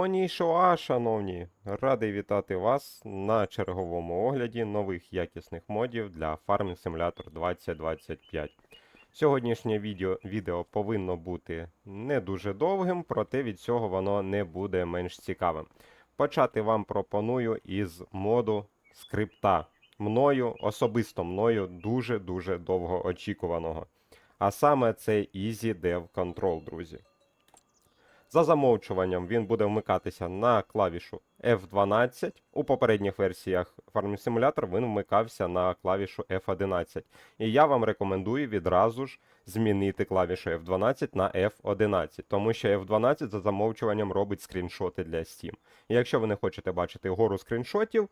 Конішоа, шановні! Радий вітати вас на черговому огляді нових якісних модів для Farming Simulator 2025. Сьогоднішнє відео, відео повинно бути не дуже довгим, проте від цього воно не буде менш цікавим. Почати вам пропоную із моду скрипта. Мною, особисто мною, дуже-дуже довго очікуваного. А саме це Easy Dev Control, друзі. За замовчуванням він буде вмикатися на клавішу F12. У попередніх версіях Farming Simulator він вмикався на клавішу F11. І я вам рекомендую відразу ж змінити клавішу F12 на F11, тому що F12 за замовчуванням робить скріншоти для Steam. І якщо ви не хочете бачити гору скріншотів,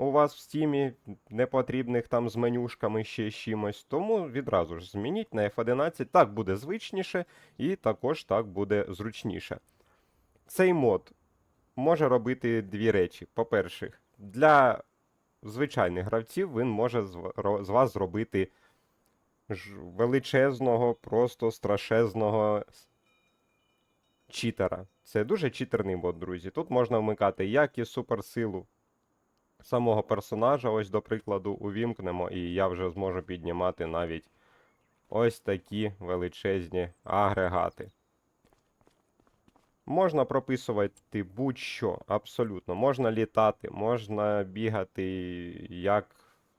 у вас в стімі непотрібних там з менюшками ще чимось, тому відразу ж змініть на F11, так буде звичніше і також так буде зручніше. Цей мод може робити дві речі. По-перше, для звичайних гравців він може з вас зробити величезного, просто страшезного читера. Це дуже читерний мод, друзі. Тут можна вмикати як і суперсилу самого персонажа, ось до прикладу, увімкнемо, і я вже зможу піднімати навіть ось такі величезні агрегати. Можна прописувати будь-що, абсолютно. Можна літати, можна бігати як,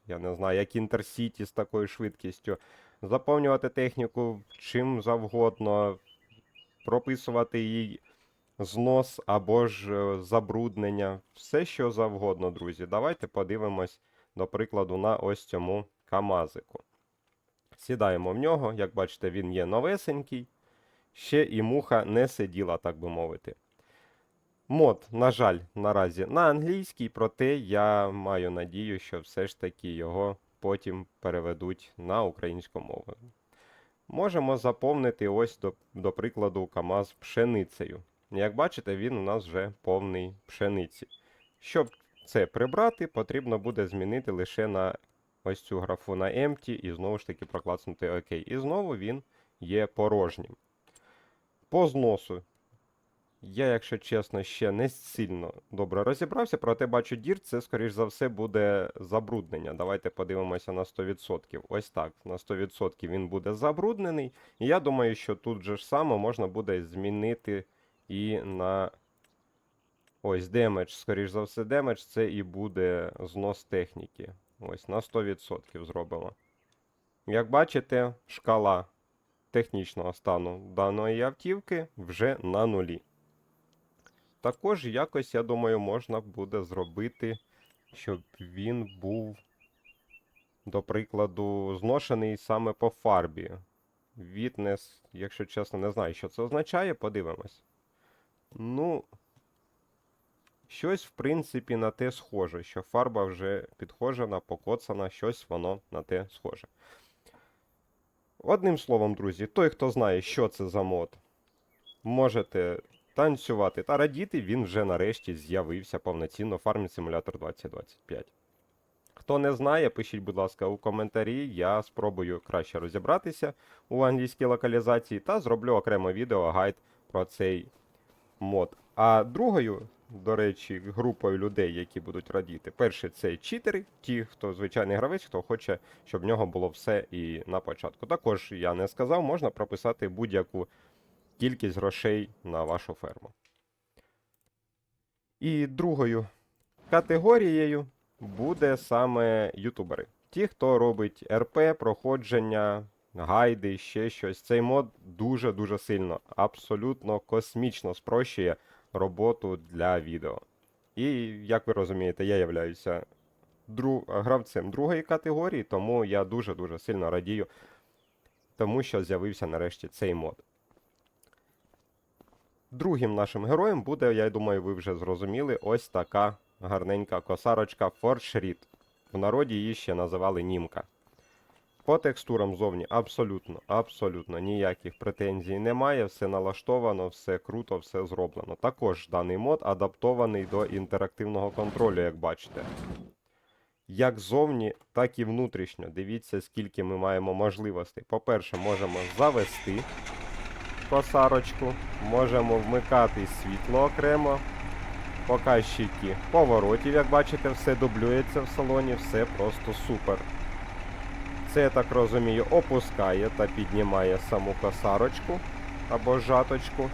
я не знаю, як інтерсіті з такою швидкістю, заповнювати техніку чим завгодно, прописувати їй знос або ж е, забруднення, все що завгодно, друзі. Давайте подивимось, до прикладу, на ось цьому камазику. Сідаємо в нього, як бачите, він є новесенький. Ще і муха не сиділа, так би мовити. Мод, на жаль, наразі на англійській, проте я маю надію, що все ж таки його потім переведуть на українську мову. Можемо заповнити ось, до, до прикладу, КАМАЗ пшеницею. Як бачите, він у нас вже повний пшениці. Щоб це прибрати, потрібно буде змінити лише на ось цю графу на empty і знову ж таки проклацнути ОК. І знову він є порожнім. По зносу. Я, якщо чесно, ще не сильно добре розібрався, проте бачу дір, це, скоріш за все, буде забруднення. Давайте подивимося на 100%. Ось так, на 100% він буде забруднений. І я думаю, що тут же ж саме можна буде змінити і на ось демедж, скоріш за все, демедж це і буде знос техніки. Ось на 100% зробимо. Як бачите, шкала технічного стану даної автівки вже на нулі. Також якось, я думаю, можна буде зробити, щоб він був, до прикладу, зношений саме по фарбі. Вітнес, якщо чесно, не знаю, що це означає, подивимось. Ну, щось, в принципі, на те схоже, що фарба вже підхожена, покоцана, щось воно на те схоже. Одним словом, друзі, той, хто знає, що це за мод, можете танцювати та радіти, він вже нарешті з'явився повноцінно в Farming Simulator 2025. Хто не знає, пишіть, будь ласка, у коментарі. Я спробую краще розібратися у англійській локалізації та зроблю окремо відео гайд про цей мод. А другою, до речі, групою людей, які будуть радіти, перше це читери, ті, хто звичайний гравець, хто хоче, щоб в нього було все і на початку. Також я не сказав, можна прописати будь-яку кількість грошей на вашу ферму. І другою категорією буде саме ютубери. Ті, хто робить РП, проходження, гайди, ще щось. Цей мод дуже-дуже сильно, абсолютно космічно спрощує роботу для відео. І, як ви розумієте, я являюся дру... гравцем другої категорії, тому я дуже-дуже сильно радію, тому що з'явився нарешті цей мод. Другим нашим героєм буде, я думаю, ви вже зрозуміли, ось така гарненька косарочка Форшріт. В народі її ще називали німка. По текстурам зовні абсолютно, абсолютно ніяких претензій немає, все налаштовано, все круто, все зроблено. Також даний мод адаптований до інтерактивного контролю, як бачите. Як зовні, так і внутрішньо. Дивіться, скільки ми маємо можливостей. По-перше, можемо завести косарочку, можемо вмикати світло окремо, Показчики поворотів, як бачите, все дублюється в салоні, все просто супер. Це, я так розумію, опускає та піднімає саму косарочку або жаточку.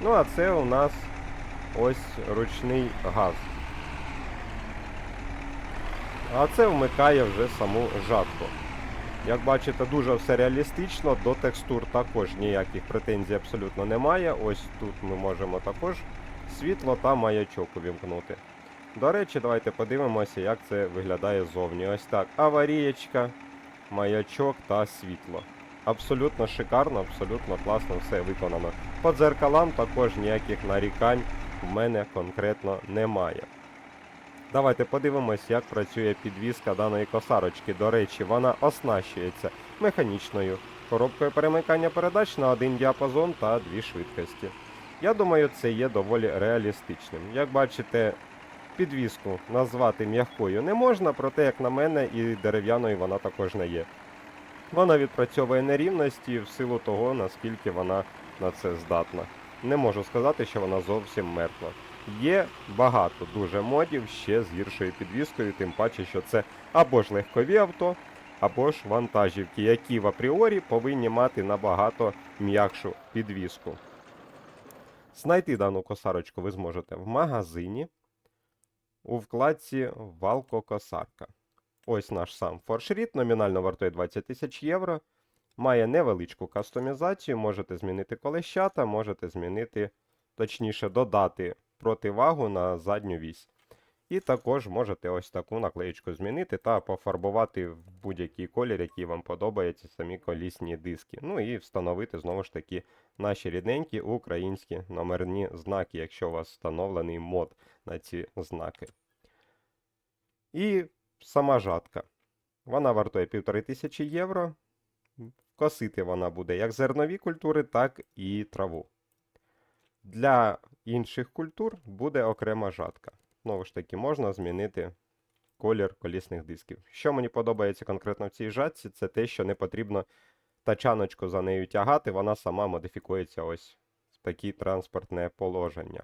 Ну, а це у нас ось ручний газ. А це вмикає вже саму жатку. Як бачите, дуже все реалістично, до текстур також ніяких претензій абсолютно немає. Ось тут ми можемо також світло та маячок увімкнути. До речі, давайте подивимося, як це виглядає ззовні. Ось так. Аварієчка, маячок та світло. Абсолютно шикарно, абсолютно класно все виконано. По дзеркалам також ніяких нарікань в мене конкретно немає. Давайте подивимось, як працює підвізка даної косарочки. До речі, вона оснащується механічною коробкою перемикання передач на один діапазон та дві швидкості. Я думаю, це є доволі реалістичним. Як бачите, підвіску назвати м'якою не можна, проте, як на мене, і дерев'яною вона також не є. Вона відпрацьовує нерівності в силу того, наскільки вона на це здатна. Не можу сказати, що вона зовсім мертва. Є багато дуже модів ще з гіршою підвіскою, тим паче, що це або ж легкові авто, або ж вантажівки, які в апріорі повинні мати набагато м'якшу підвіску. Знайти дану косарочку ви зможете в магазині у вкладці Валко-косарка. Ось наш сам форшріт, номінально вартує 20 тисяч євро. Має невеличку кастомізацію, можете змінити колещата, можете змінити, точніше, додати противагу на задню вісь. І також можете ось таку наклеєчку змінити та пофарбувати в будь-який колір, який вам подобається, самі колісні диски. Ну і встановити знову ж таки наші рідненькі українські номерні знаки, якщо у вас встановлений мод на ці знаки. І сама жатка. Вона вартує 1500 євро. Косити вона буде як зернові культури, так і траву. Для інших культур буде окрема жатка. Знову ж таки, можна змінити колір колісних дисків. Що мені подобається конкретно в цій жатці, це те, що не потрібно тачаночку за нею тягати, вона сама модифікується ось в таке транспортне положення.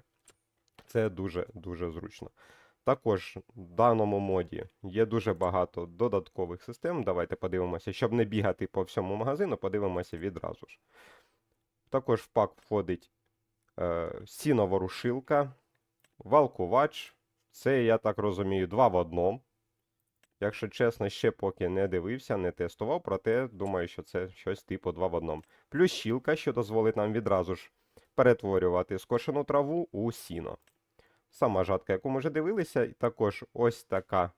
Це дуже-дуже зручно. Також в даному моді є дуже багато додаткових систем. Давайте подивимося, щоб не бігати по всьому магазину, подивимося відразу ж. Також в пак входить е, сіноворушилка, валкувач. Це, я так розумію, два в одному. Якщо чесно, ще поки не дивився, не тестував, проте думаю, що це щось типу 2 в одному. Плюс щілка, що дозволить нам відразу ж перетворювати скошену траву у сіно. Сама жатка, яку ми вже дивилися, і також ось така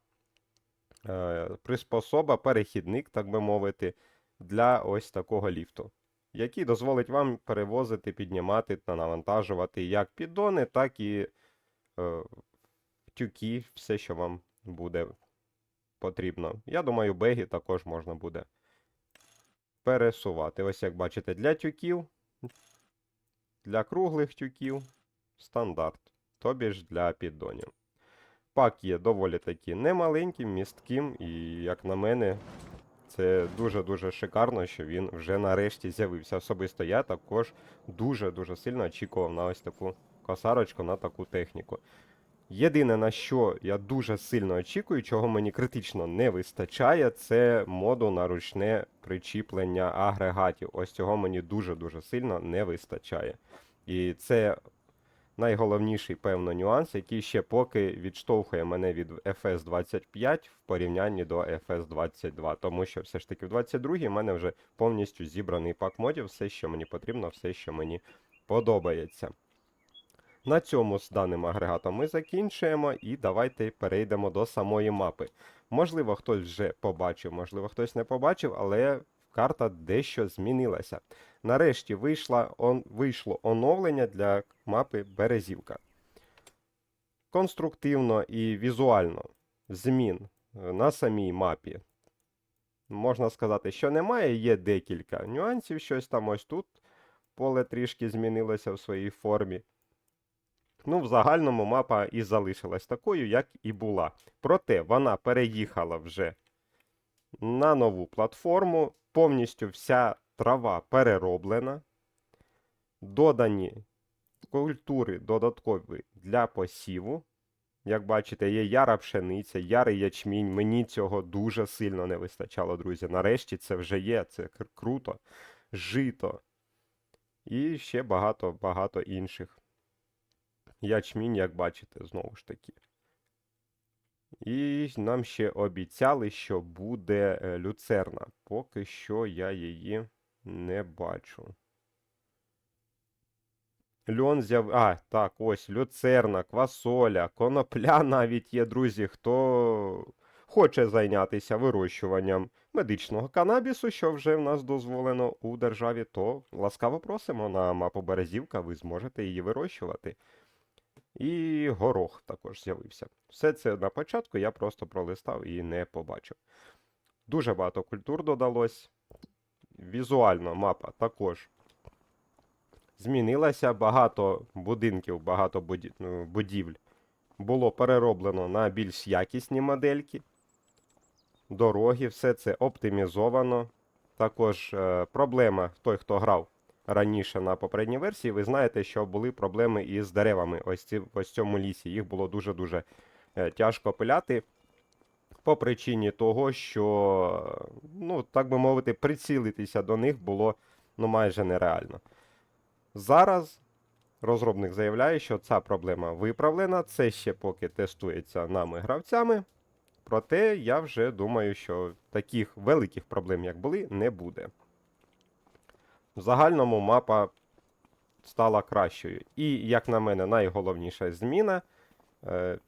е, приспособа, перехідник, так би мовити, для ось такого ліфту, який дозволить вам перевозити, піднімати та навантажувати як піддони, так і е, тюки, все, що вам буде потрібно. Я думаю, беги також можна буде пересувати. Ось як бачите, для тюків, для круглих тюків стандарт, тобі ж для піддонів. Пак є доволі таки немаленьким, містким, і, як на мене, це дуже-дуже шикарно, що він вже нарешті з'явився. Особисто я також дуже-дуже сильно очікував на ось таку косарочку, на таку техніку. Єдине, на що я дуже сильно очікую, чого мені критично не вистачає, це моду на ручне причіплення агрегатів. Ось цього мені дуже-дуже сильно не вистачає. І це найголовніший, певно, нюанс, який ще поки відштовхує мене від FS25 в порівнянні до FS22. Тому що все ж таки в 22 в мене вже повністю зібраний пак модів, все, що мені потрібно, все, що мені подобається. На цьому з даним агрегатом ми закінчуємо і давайте перейдемо до самої мапи. Можливо, хтось вже побачив, можливо, хтось не побачив, але карта дещо змінилася. Нарешті вийшла, он, вийшло оновлення для мапи Березівка. Конструктивно і візуально змін е, на самій мапі. Можна сказати, що немає, є декілька нюансів, щось там ось тут. Поле трішки змінилося в своїй формі. Ну, в загальному мапа і залишилась такою, як і була. Проте вона переїхала вже на нову платформу. Повністю вся трава перероблена. Додані культури додаткові для посіву. Як бачите, є яра пшениця, ярий ячмінь. Мені цього дуже сильно не вистачало, друзі. Нарешті це вже є, це круто. Жито. І ще багато-багато інших. Ячмінь, як бачите, знову ж таки. І нам ще обіцяли, що буде е, люцерна. Поки що я її не бачу. Льон з'яв... А, так, ось люцерна, квасоля, конопля навіть є, друзі. Хто хоче зайнятися вирощуванням медичного канабісу, що вже в нас дозволено у державі, то ласкаво просимо на мапу Березівка, ви зможете її вирощувати. І горох також з'явився. Все це на початку я просто пролистав і не побачив. Дуже багато культур додалось. Візуально мапа також змінилася. Багато будинків, багато ну, будівель було перероблено на більш якісні модельки. Дороги, все це оптимізовано. Також е, проблема, той, хто грав раніше на попередній версії, ви знаєте, що були проблеми із деревами ось, ці, ось цьому лісі. Їх було дуже-дуже е, тяжко пиляти. По причині того, що, ну, так би мовити, прицілитися до них було ну, майже нереально. Зараз розробник заявляє, що ця проблема виправлена. Це ще поки тестується нами гравцями. Проте я вже думаю, що таких великих проблем, як були, не буде. В загальному мапа стала кращою. І, як на мене, найголовніша зміна, е,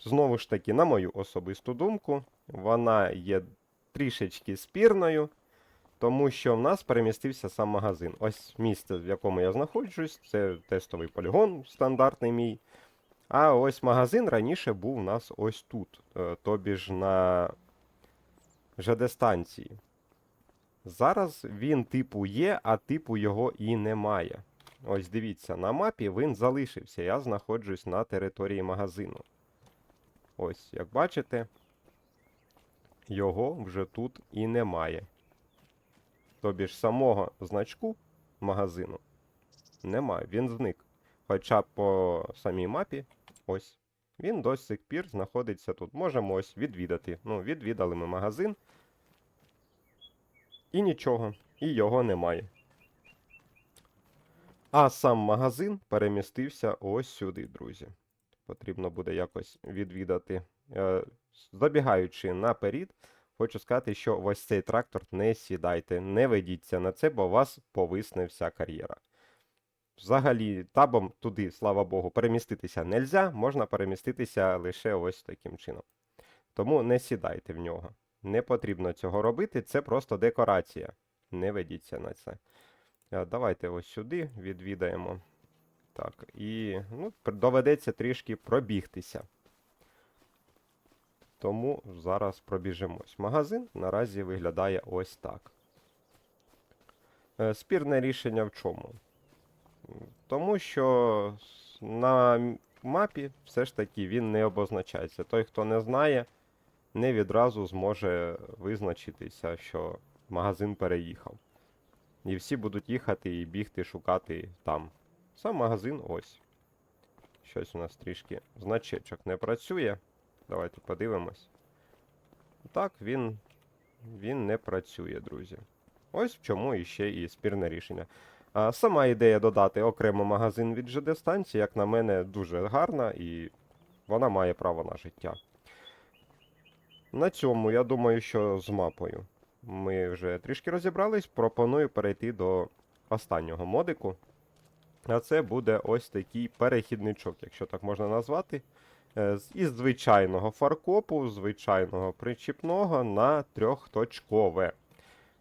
знову ж таки, на мою особисту думку, вона є трішечки спірною, тому що в нас перемістився сам магазин. Ось місце, в якому я знаходжусь, це тестовий полігон стандартний мій. А ось магазин раніше був у нас ось тут, е, тобі ж на ЖД-станції. Зараз він типу є, а типу його і немає. Ось дивіться, на мапі він залишився. Я знаходжусь на території магазину. Ось, як бачите, його вже тут і немає. Тобі ж самого значку магазину немає, він зник. Хоча по самій мапі, ось, він до сих пір знаходиться тут. Можемо ось відвідати. Ну, відвідали ми магазин. І нічого, і його немає. А сам магазин перемістився ось сюди, друзі. Потрібно буде якось відвідати. Е, Забігаючи наперед, хочу сказати, що ось цей трактор не сідайте, не ведіться на це, бо у вас повисне вся кар'єра. Взагалі, табом туди, слава Богу, переміститися нельзя, можна переміститися лише ось таким чином. Тому не сідайте в нього. Не потрібно цього робити, це просто декорація. Не ведіться на це. Е, Давайте ось сюди відвідаємо. Так, і ну, доведеться трішки пробігтися. Тому зараз пробіжимось. Магазин наразі виглядає ось так. Е, Спірне рішення в чому? Тому що на мапі все ж таки він не обозначається. Той, хто не знає, не відразу зможе визначитися, що магазин переїхав. І всі будуть їхати і бігти шукати там. Сам магазин ось. Щось у нас трішки значечок не працює. Давайте подивимось. Так, він, він не працює, друзі. Ось в чому іще і спірне рішення. А, сама ідея додати окремо магазин від ЖД станції, як на мене, дуже гарна і вона має право на життя. На цьому, я думаю, що з мапою ми вже трішки розібрались. Пропоную перейти до останнього модику. А це буде ось такий перехідничок, якщо так можна назвати. е, Із звичайного фаркопу, звичайного причіпного на трьохточкове.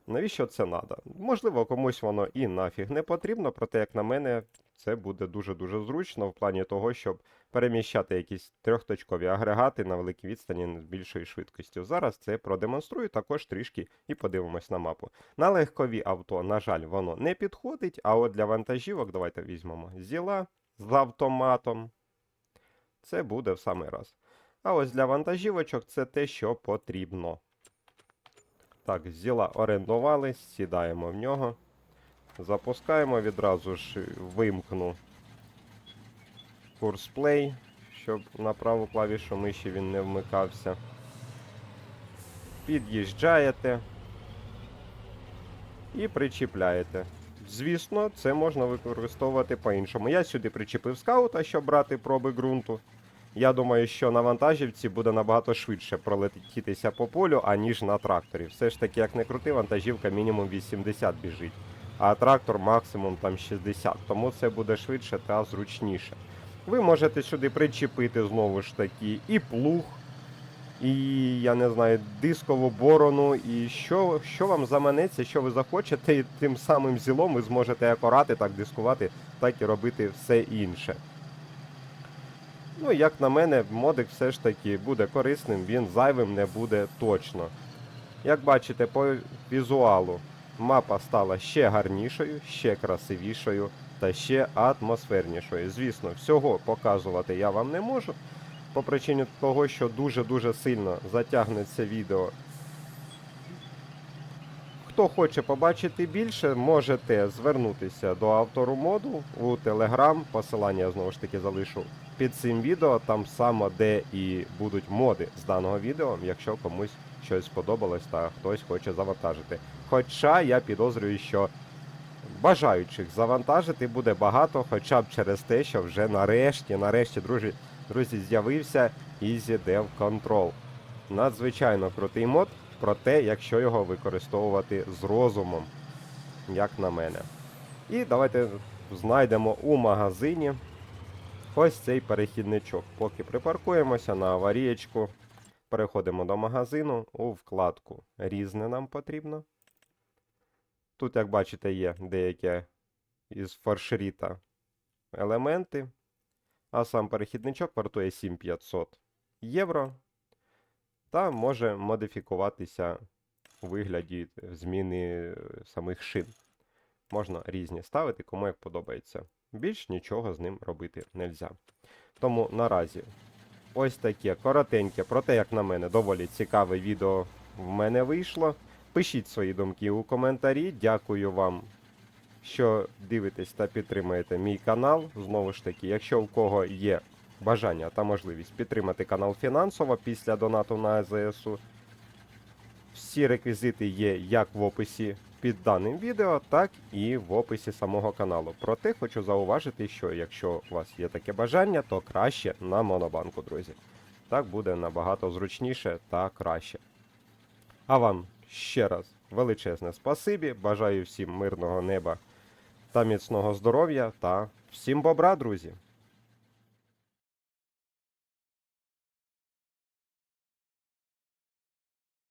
Навіщо це треба? Можливо, комусь воно і нафіг не потрібно, проте, як на мене, це буде дуже-дуже зручно в плані того, щоб переміщати якісь трьохточкові агрегати на великій відстані з більшою швидкістю. Зараз це продемонструю також трішки і подивимось на мапу. На легкові авто, на жаль, воно не підходить, а от для вантажівок давайте візьмемо зіла з автоматом. Це буде в самий раз. А ось для вантажівочок це те, що потрібно. Так, зіла орендували, сідаємо в нього. Запускаємо відразу ж вимкну курс плей, щоб на праву клавішу миші він не вмикався. Під'їжджаєте і причіпляєте. Звісно, це можна використовувати по-іншому. Я сюди причепив скаута, щоб брати проби ґрунту. Я думаю, що на вантажівці буде набагато швидше пролетітися по полю, аніж на тракторі. Все ж таки, як не крути, вантажівка мінімум 80 біжить, а трактор максимум там 60. Тому це буде швидше та зручніше. Ви можете сюди причепити знову ж таки і плуг, і я не знаю, дискову борону, і що, що вам заманеться, що ви захочете, і тим самим зілом ви зможете як орати, так дискувати, так і робити все інше. Ну, як на мене, модик все ж таки буде корисним, він зайвим не буде точно. Як бачите, по візуалу мапа стала ще гарнішою, ще красивішою та ще атмосфернішою. Звісно, всього показувати я вам не можу. По причині того, що дуже-дуже сильно затягнеться відео. Хто хоче побачити більше, можете звернутися до автору моду у Telegram. Посилання я знову ж таки залишу під цим відео, там само, де і будуть моди з даного відео, якщо комусь щось сподобалось та хтось хоче завантажити. Хоча я підозрюю, що бажаючих завантажити буде багато, хоча б через те, що вже нарешті, нарешті, друзі, друзі, з'явився Easy Dev Control. Надзвичайно крутий мод, проте, якщо його використовувати з розумом, як на мене. І давайте знайдемо у магазині ось цей перехідничок. Поки припаркуємося на аварієчку, переходимо до магазину у вкладку Різне нам потрібно. Тут, як бачите, є деякі із фаршеріта елементи, а сам перехідничок вартує 7500 євро та може модифікуватися у вигляді зміни е, самих шин. Можна різні ставити, кому як подобається. Більш нічого з ним робити не можна. Тому наразі ось таке коротеньке, проте, як на мене, доволі цікаве відео в мене вийшло. Пишіть свої думки у коментарі. Дякую вам, що дивитесь та підтримуєте мій канал. Знову ж таки, якщо у кого є бажання та можливість підтримати канал фінансово після донату на ЗСУ, всі реквізити є як в описі під даним відео, так і в описі самого каналу. Проте хочу зауважити, що якщо у вас є таке бажання, то краще на монобанку, друзі. Так буде набагато зручніше та краще. А вам ще раз величезне спасибі. Бажаю всім мирного неба та міцного здоров'я та всім бобра, друзі!